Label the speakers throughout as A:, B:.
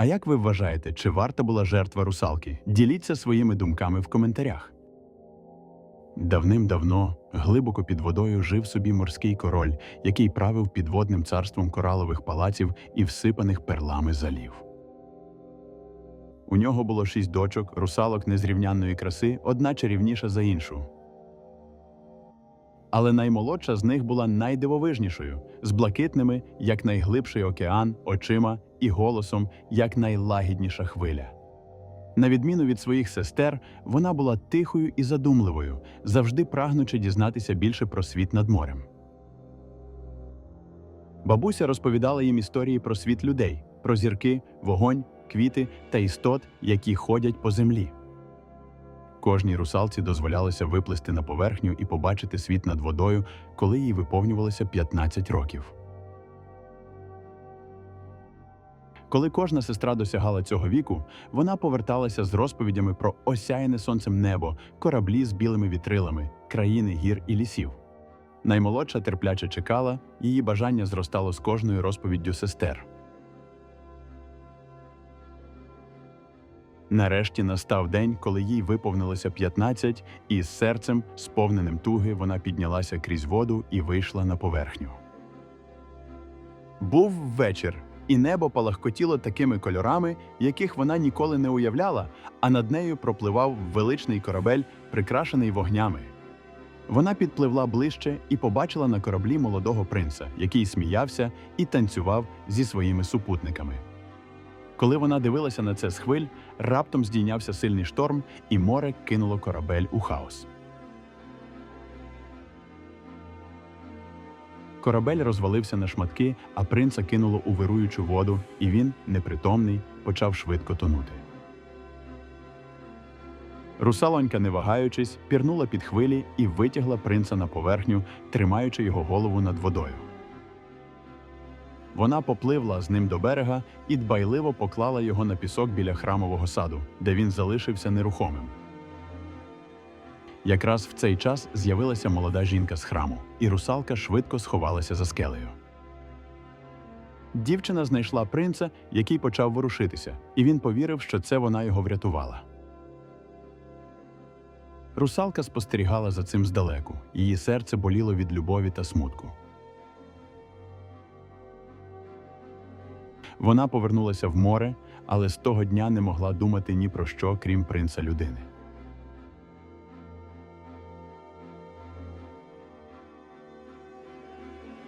A: А як ви вважаєте, чи варта була жертва русалки? Діліться своїми думками в коментарях. Давним-давно, глибоко під водою жив собі морський король, який правив підводним царством коралових палаців і всипаних перлами залів. У нього було шість дочок, русалок незрівнянної краси, одна чарівніша за іншу. Але наймолодша з них була найдивовижнішою, з блакитними, як найглибший океан, очима і голосом, як найлагідніша хвиля. На відміну від своїх сестер, вона була тихою і задумливою, завжди прагнучи дізнатися більше про світ над морем. Бабуся розповідала їм історії про світ людей, про зірки, вогонь, квіти та істот, які ходять по землі. Кожній русалці дозволялося виплисти на поверхню і побачити світ над водою, коли їй виповнювалося 15 років. Коли кожна сестра досягала цього віку, вона поверталася з розповідями про осяяне сонцем небо, кораблі з білими вітрилами, країни гір і лісів. Наймолодша терпляче чекала, її бажання зростало з кожною розповіддю сестер. Нарешті настав день, коли їй виповнилося 15, і з серцем, сповненим туги, вона піднялася крізь воду і вийшла на поверхню. Був вечір, і небо палахкотіло такими кольорами, яких вона ніколи не уявляла, а над нею пропливав величний корабель, прикрашений вогнями. Вона підпливла ближче і побачила на кораблі молодого принца, який сміявся і танцював зі своїми супутниками. Коли вона дивилася на це з хвиль, раптом здійнявся сильний шторм, і море кинуло корабель у хаос. Корабель розвалився на шматки, а принца кинуло у вируючу воду, і він, непритомний, почав швидко тонути. Русалонька, не вагаючись, пірнула під хвилі і витягла принца на поверхню, тримаючи його голову над водою. Вона попливла з ним до берега і дбайливо поклала його на пісок біля храмового саду, де він залишився нерухомим. Якраз в цей час з'явилася молода жінка з храму, і русалка швидко сховалася за скелею. Дівчина знайшла принца, який почав ворушитися, і він повірив, що це вона його врятувала. Русалка спостерігала за цим здалеку, її серце боліло від любові та смутку. Вона повернулася в море, але з того дня не могла думати ні про що, крім принца людини.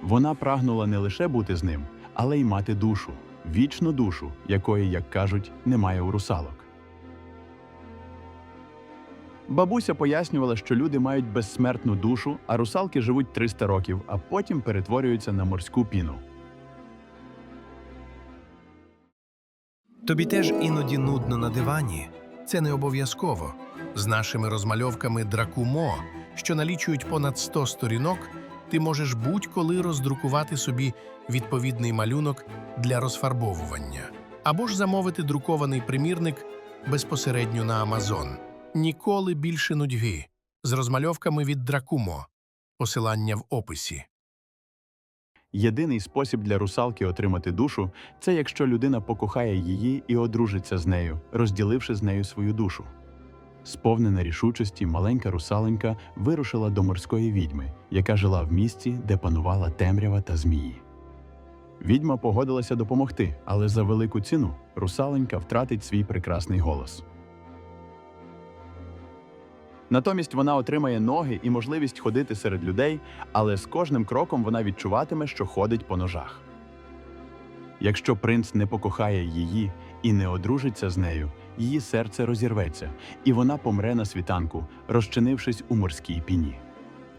A: Вона прагнула не лише бути з ним, але й мати душу, вічну душу, якої, як кажуть, немає у русалок. Бабуся пояснювала, що люди мають безсмертну душу, а русалки живуть 300 років, а потім перетворюються на морську піну.
B: Тобі теж іноді нудно на дивані. Це не обов'язково. З нашими розмальовками Дракумо, що налічують понад 100 сторінок, ти можеш будь-коли роздрукувати собі відповідний малюнок для розфарбовування, або ж замовити друкований примірник безпосередньо на Амазон. Ніколи більше нудьги з розмальовками від Дракумо. Посилання в описі.
A: Єдиний спосіб для русалки отримати душу це якщо людина покохає її і одружиться з нею, розділивши з нею свою душу. Сповнена рішучості, маленька русаленька вирушила до морської відьми, яка жила в місті, де панувала темрява та змії. Відьма погодилася допомогти, але за велику ціну русаленька втратить свій прекрасний голос. Натомість вона отримає ноги і можливість ходити серед людей, але з кожним кроком вона відчуватиме, що ходить по ножах. Якщо принц не покохає її і не одружиться з нею, її серце розірветься, і вона помре на світанку, розчинившись у морській піні.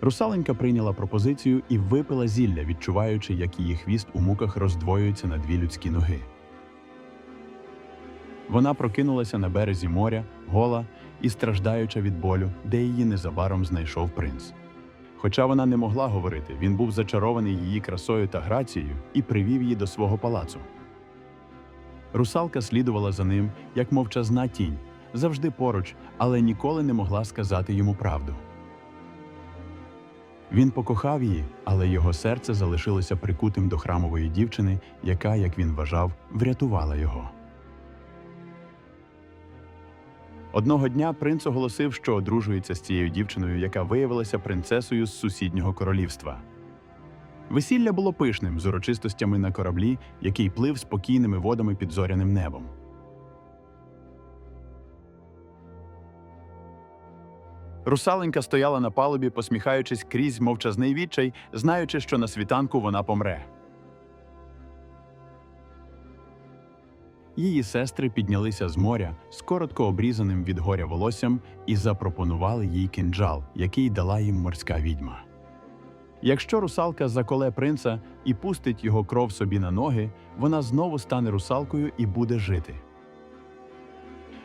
A: Русаленька прийняла пропозицію і випила зілля, відчуваючи, як її хвіст у муках роздвоюється на дві людські ноги. Вона прокинулася на березі моря, гола і страждаюча від болю, де її незабаром знайшов принц. Хоча вона не могла говорити, він був зачарований її красою та грацією і привів її до свого палацу. Русалка слідувала за ним, як мовчазна тінь, завжди поруч, але ніколи не могла сказати йому правду. Він покохав її, але його серце залишилося прикутим до храмової дівчини, яка, як він вважав, врятувала його. Одного дня принц оголосив, що одружується з цією дівчиною, яка виявилася принцесою з сусіднього королівства. Весілля було пишним з урочистостями на кораблі, який плив спокійними водами під зоряним небом. Русаленька стояла на палубі, посміхаючись крізь мовчазний відчай, знаючи, що на світанку вона помре. Її сестри піднялися з моря з коротко обрізаним від горя волоссям і запропонували їй кинджал, який дала їм морська відьма. Якщо русалка заколе принца і пустить його кров собі на ноги, вона знову стане русалкою і буде жити.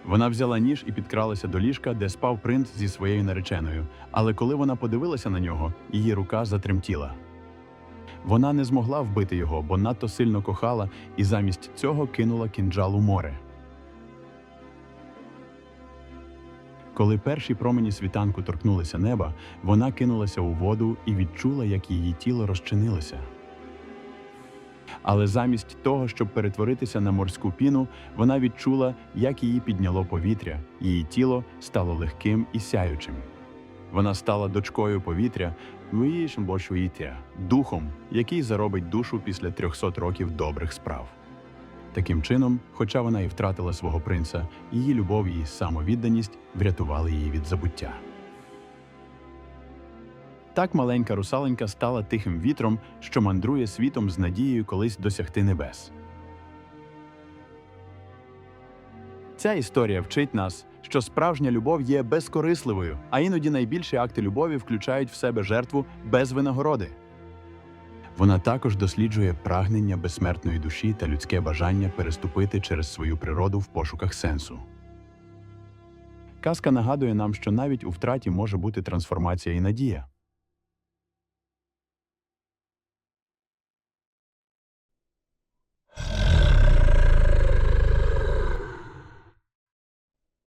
A: Вона взяла ніж і підкралася до ліжка, де спав принц зі своєю нареченою, але коли вона подивилася на нього, її рука затремтіла. Вона не змогла вбити його, бо надто сильно кохала і замість цього кинула кінджал у море. Коли перші промені світанку торкнулися неба, вона кинулася у воду і відчула, як її тіло розчинилося. Але замість того, щоб перетворитися на морську піну, вона відчула, як її підняло повітря, її тіло стало легким і сяючим. Вона стала дочкою повітря, «Виїшнбошвіття», духом, який заробить душу після 300 років добрих справ. Таким чином, хоча вона і втратила свого принца, її любов і самовідданість врятували її від забуття. Так маленька русаленька стала тихим вітром, що мандрує світом з надією колись досягти небес. Ця історія вчить нас, що справжня любов є безкорисливою, а іноді найбільші акти любові включають в себе жертву без винагороди. Вона також досліджує прагнення безсмертної душі та людське бажання переступити через свою природу в пошуках сенсу. Казка нагадує нам, що навіть у втраті може бути трансформація і надія.